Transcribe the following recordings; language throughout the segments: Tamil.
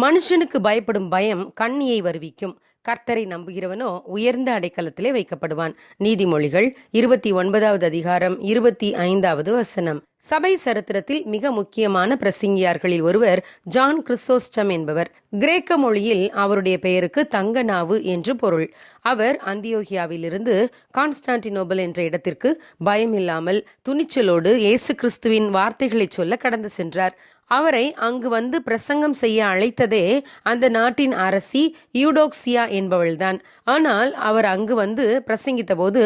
மனுஷனுக்கு பயப்படும் பயம் கண்ணியை வருவிக்கும். கர்த்தரை நம்புகிறவனோ உயர்ந்த அடைக்கலத்திலே வைக்கப்படுவான். நீதிமொழிகள் இருபத்தி ஒன்பதாவது அதிகாரம் இருபத்தி ஐந்தாவது வசனம். சபை சரித்திரத்தில் மிக முக்கியமான பிரசங்கியார்களில் ஒருவர் ஜான் கிறிஸ்டோஸ்டம் என்பவர். கிரேக்க மொழியில் அவருடைய பெயருக்கு தங்க நாவு என்று பொருள். அவர் அந்தியோகியாவிலிருந்து கான்ஸ்டான்டினோபல் என்ற இடத்திற்கு பயமில்லாமல் துணிச்சலோடு இயேசு கிறிஸ்துவின் வார்த்தைகளை சொல்ல கடந்து சென்றார். அவரை அங்கு வந்து பிரசங்கம் செய்ய அழைத்ததே அந்த நாட்டின் அரசி யூடோக்சியா என்பவள்தான். ஆனால் அவர் அங்கு வந்து பிரசங்கித்த போது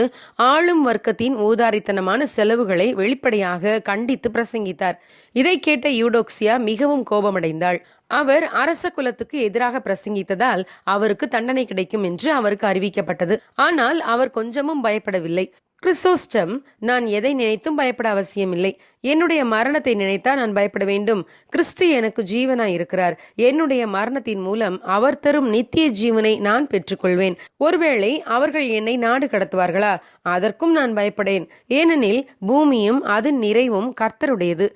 ஆளும் வர்க்கத்தின் ஊதாரித்தனமான செலவுகளை வெளிப்படையாக கண்டித்து பிரசங்கித்தார். இதை கேட்ட யூடோக்சியா மிகவும் கோபமடைந்தாள். அவர் அரச குலத்துக்கு எதிராக பிரசங்கித்ததால் அவருக்கு தண்டனை கிடைக்கும் என்று அவருக்கு அறிவிக்கப்பட்டது. ஆனால் அவர் கொஞ்சமும் பயப்படவில்லை. கிறிஸ்தோஸ்டம் நான் எதை நினைத்தும் பயப்பட அவசியமில்லை. என்னுடைய மரணத்தை நினைத்தா நான் பயப்பட வேண்டும். கிறிஸ்து எனக்கு ஜீவனாய் இருக்கிறார். என்னுடைய மரணத்தின் மூலம் அவர் தரும் நித்திய ஜீவனை நான் பெற்றுக்கொள்வேன். ஒருவேளை அவர்கள் என்னை நாடு கடத்துவார்களா? அதற்கும் நான் பயப்படேன். ஏனெனில் பூமியும் அதன் நிறைவும் கர்த்தருடையது.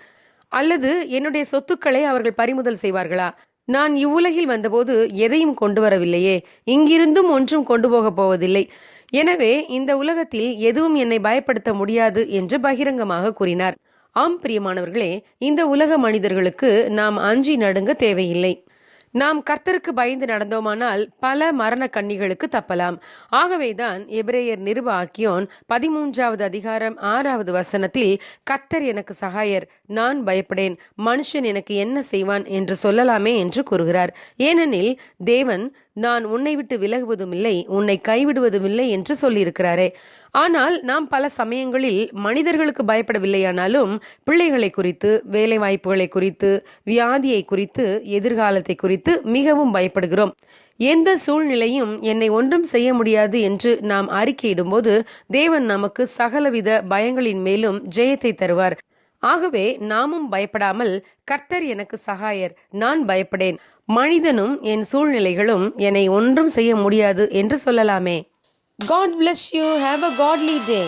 அல்லது என்னுடைய சொத்துக்களை அவர்கள் பறிமுதல் செய்வார்களா? நான் இவ்வுலகில் வந்தபோது எதையும் கொண்டு வரவில்லையே. இங்கிருந்தும் ஒன்றும் கொண்டு போகப் போவதில்லை. எனவே இந்த உலகத்தில் எதுவும் என்னை பயப்படுத்த முடியாது என்று பகிரங்கமாக கூறினார். ஆம் பிரியமானவர்களே இந்த உலக மனிதர்களுக்கு நாம் அஞ்சி நடுங்க தேவையில்லை. நாம் கர்த்தருக்கு பயந்து நடந்தோமானால் பல மரண கண்ணிகளுக்கு தப்பலாம். ஆகவேதான் எபிரேயர் நிருப ஆக்கியோன் பதிமூன்றாவது அதிகாரம் ஆறாவது வசனத்தில் கர்த்தர் எனக்கு சகாயர் நான் பயப்படேன் மனுஷன் எனக்கு என்ன செய்வான் என்று சொல்லலாமே என்று கூறுகிறார். ஏனெனில் தேவன் நான் உன்னை விட்டு விலகுவதும் இல்லை உன்னை கைவிடுவதும் இல்லை என்று சொல்லியிருக்கிறாரே. ஆனால் நாம் பல சமயங்களில் மனிதர்களுக்கு பயப்படவில்லையானாலும் பிள்ளைகளை குறித்து வேலை வாய்ப்புகளை குறித்து வியாதியை குறித்து எதிர்காலத்தை குறித்து மிகவும் பயப்படுகிறோம். எந்த சூழ்நிலையும் என்னை ஒன்றும் செய்ய முடியாது என்று நாம் அறிக்கையிடும்போது தேவன் நமக்கு சகலவித பயங்களின் மேலும் ஜெயத்தை தருவார். ஆகவே நாமும் பயப்படாமல் கர்த்தர் எனக்கு சகாயர் நான் பயப்படேன். மனிதனும் என் சூழ்நிலைகளும் என்னை ஒன்றும் செய்ய முடியாது என்று சொல்லலாமே. God bless you have a godly day